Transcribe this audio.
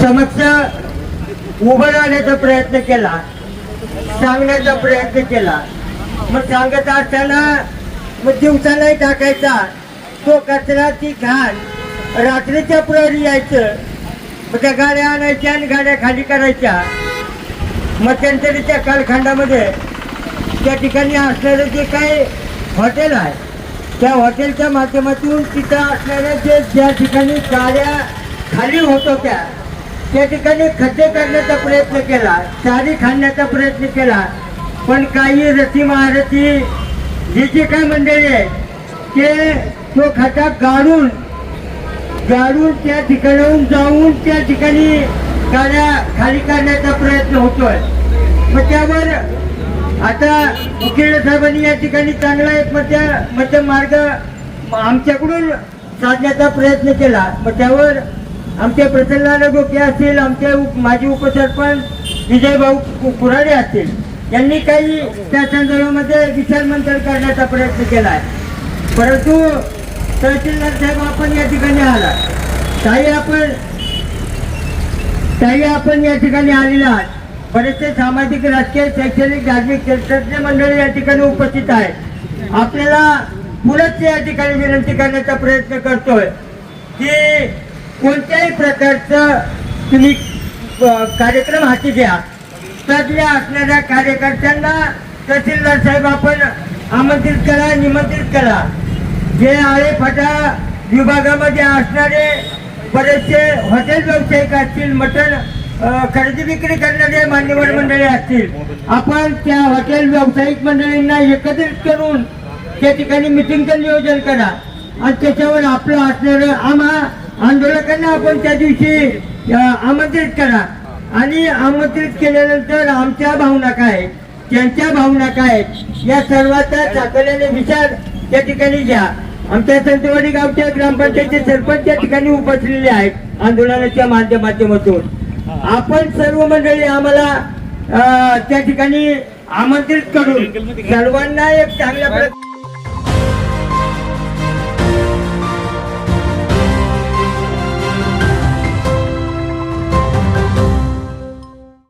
समस्या उभं राहण्याचा प्रयत्न केला. सांगण्याचा प्रयत्न केला. मग सांगत असताना मग दिवसालाही टाकायचा. तो कचरा ती घाण रात्रीच्या प्रहरी यायचं. मग त्या गाड्या आणायच्या आणि गाड्या खाली करायच्या. मध्यंतरीच्या कालखंडामध्ये त्या ठिकाणी असणारं जे काही हॉटेल आहे त्या हॉटेलच्या माध्यमातून तिथं असणाऱ्या जे ज्या ठिकाणी गाड्या खाली होत होत्या त्या ठिकाणी खड्डे करण्याचा प्रयत्न केला चारी खाण्याचा प्रयत्न केला पण काही रथी महारथी जी जी काय मंडळी आहे ते तो खड्डा गाडून गाडून त्या ठिकाणाहून जाऊन त्या ठिकाणी गाड्या खाली करण्याचा प्रयत्न होतोय. मग त्यावर आता मुख्य साहेबांनी या ठिकाणी चांगला एक मध्य मध्यम मार्ग आमच्याकडून साधण्याचा प्रयत्न केला. मग त्यावर आमचे प्रसन्न गोके असतील आमचे माजी उपसरपंच विजयभाऊ कुराडे कुऱ्हाडे असतील. यांनी काही त्या संदर्भामध्ये विचारमंथन करण्याचा प्रयत्न केला आहे. परंतु तहसीलदार साहेब आपण या ठिकाणी आला काही आपण काही आपण या ठिकाणी आलेला आहात. बरेचसे सामाजिक राजकीय शैक्षणिक धार्मिक तज्ज्ञ मंडळी या ठिकाणी उपस्थित आहेत. आपल्याला पुरच या ठिकाणी विनंती करण्याचा प्रयत्न करतोय की कोणत्याही प्रकारचं तुम्ही कार्यक्रम हाती घ्या. तज्ज्ञ असणाऱ्या कार्यकर्त्यांना तहसीलदार साहेब आपण आमंत्रित करा निमंत्रित करा. जे आळेफाटा विभागामध्ये असणारे बरेचसे हॉटेल व्यावसायिक असतील मटण खरेदी विक्री करणारे मान्यवर मंडळी असतील आपण त्या हॉटेल व्यावसायिक मंडळींना एकत्रित करून त्या ठिकाणी मिटिंगचं नियोजन करा. आणि त्याच्यावर आपलं असणारं आम्हा आंदोलकांना आपण त्या दिवशी आमंत्रित करा. आणि आमंत्रित केल्यानंतर आमच्या भावना काय? त्यांच्या भावना काय? आहेत, या सर्वांचा चाकल्याने विचार त्या ठिकाणी घ्या. आमच्या संतवाडी गावच्या ग्रामपंचायतचे सरपंच त्या ठिकाणी उपसलेले आहेत आंदोलनाच्या माध्यमातून. आपण सर्व मंडळी आम्हाला त्या ठिकाणी आमंत्रित करून सर्वांना एक चांगल्या प्रकारे